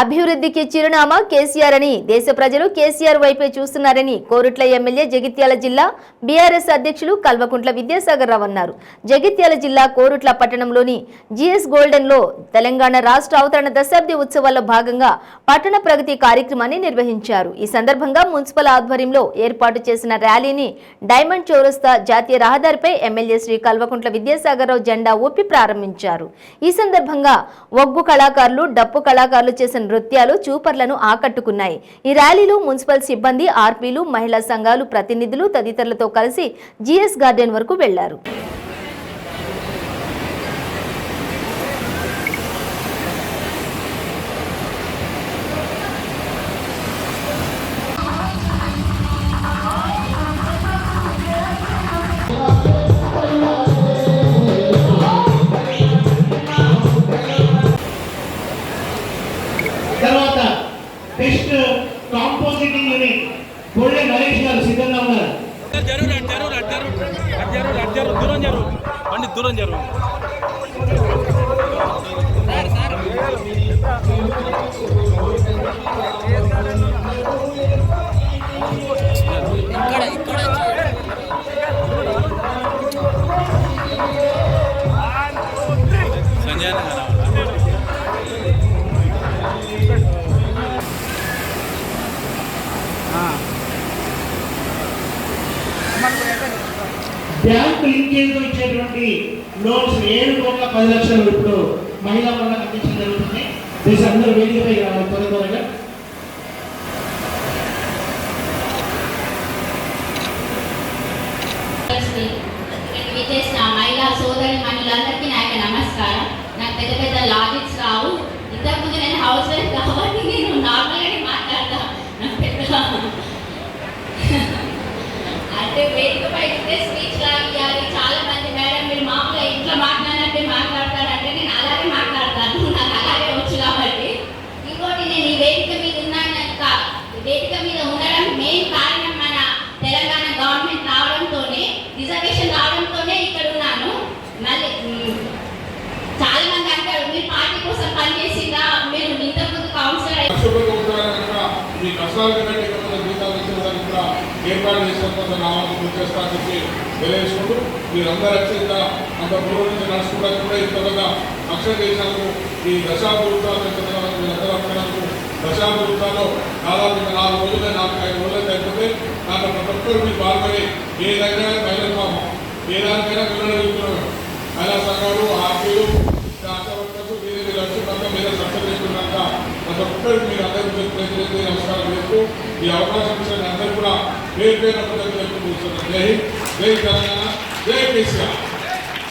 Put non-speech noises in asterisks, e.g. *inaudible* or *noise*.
అభివృద్ధికి చిరునామా కేసీఆర్ అని. దేశ ప్రజలు కేసీఆర్ వైపే చూస్తున్నారని కోరుట్ల ఎమ్మెల్యే జగిత్యాల జిల్లా బీఆర్ఎస్ అధ్యక్షులు కల్వకుంట్ల విద్యాసాగర్ రావు అన్నారు. జగిత్యాల జిల్లా కోరుట్ల పట్టణంలోని జిఎస్ గోల్డెన్లో తెలంగాణ రాష్ట్ర అవతరణ దశాబ్ది ఉత్సవాల్లో భాగంగా పట్టణ ప్రగతి కార్యక్రమాన్ని నిర్వహించారు. ఈ సందర్భంగా మున్సిపల్ ఆధ్వర్యంలో ఏర్పాటు చేసిన ర్యాలీని డైమండ్ చౌరస్తా జాతీయ రహదారిపై ఎమ్మెల్యే శ్రీ కల్వకుంట్ల విద్యాసాగర్ రావు జెండా ఊపి ప్రారంభించారు. ఈ సందర్భంగా ఒగ్గు కళాకారులు డప్పు కళాకారులు చేసిన నృత్యాలు చూపర్లను ఆకట్టుకున్నాయి. ఈ ర్యాలీలో మున్సిపల్ సిబ్బంది ఆర్పీలు మహిళా సంఘాలు ప్రతినిధులు తదితరులతో కలిసి జీఎస్ గార్డెన్ వరకు వెళ్ళారు. Test compositing unit golden Naresh garu సిద్ధంగా ఉన్నారు. జరుగు జరుగు జరుగు జరుగు దూరం జరుగు బండి దూరం జరుగు బ్యాంకు లింకేజ్లో ఇచ్చేటువంటి లోన్స్ ఏడు కోట్ల పది లక్షలు ఇప్పుడు మహిళా వాళ్ళకి అందించడం జరుగుతుంది. దేశ అందరూ వేదికపై రావాలి. త్వర త్వరగా. విచ్చేసిన మహిళా సోదరి మనులందరికీ నా యొక్క నమస్కారం. నాకు పెద్ద పెద్ద లాజిక్స్ రావు. ఇంతకుముందు నేను హౌస్ వైఫ్ కాబట్టి నేను నార్మల్గానే మాట్లాడతా నాకు పెద్ద అంటే వేదికపై ఇస్తే స్పీచ్ లా ఇవ్వాలి. చాలా మంది మేడం మీరు మామూలుగా ఇంట్లో మాట్లాడాలంటే మాట్లాడతారంటే నేను అలాగే మాట్లాడతాను. *laughs* నాకు అలాగే వచ్చు కాబట్టి. ఇంకోటి నేను ఈ వేదిక మీద ఉన్నాను వేదిక మీద ఉండడం మెయిన్ కారణం మన తెలంగాణ గవర్నమెంట్ రావడంతోనే రిజర్వేషన్ కూడా ఏర్పాటు చేసిన కొంత నామాలు పూర్తి చేస్తారని చెప్పి తెలియజేసుకుంటూ మీరందరూ అత్యంత అంత పూర్వం నుంచి నడుచుకోవడానికి కూడా ఇంత పెద్ద అక్షర దేశాలకు ఈ దశాభివృద్ధాలు మీరందరూ అక్షరాలకు దశాభివృద్ధాల్లో దాదాపు నాలుగు రోజులే నాలుగు ఐదు రోజులే తగ్గితే నాకు ప్రతి ఒక్కరు మీరు పాల్గొని ఏ దగ్గర మహిళలు ఏ దానికైనా పిల్లలు మహిళా సంఘాలు ఆర్టీలు ఆశావర్కర్లు వీరి లక్ష్యం మొత్తం మీద సక్సెస్ చేస్తున్నంత ప్రతి ఒక్కరికి మీరు అందరికీ ప్రతినిధి నమస్కారం చేస్తూ ఈ అవకాశం ఇచ్చిన అందరూ కూడా పేరు పేరు కూర్చొని జై జై తెలంగాణ జై కేసీఆర్.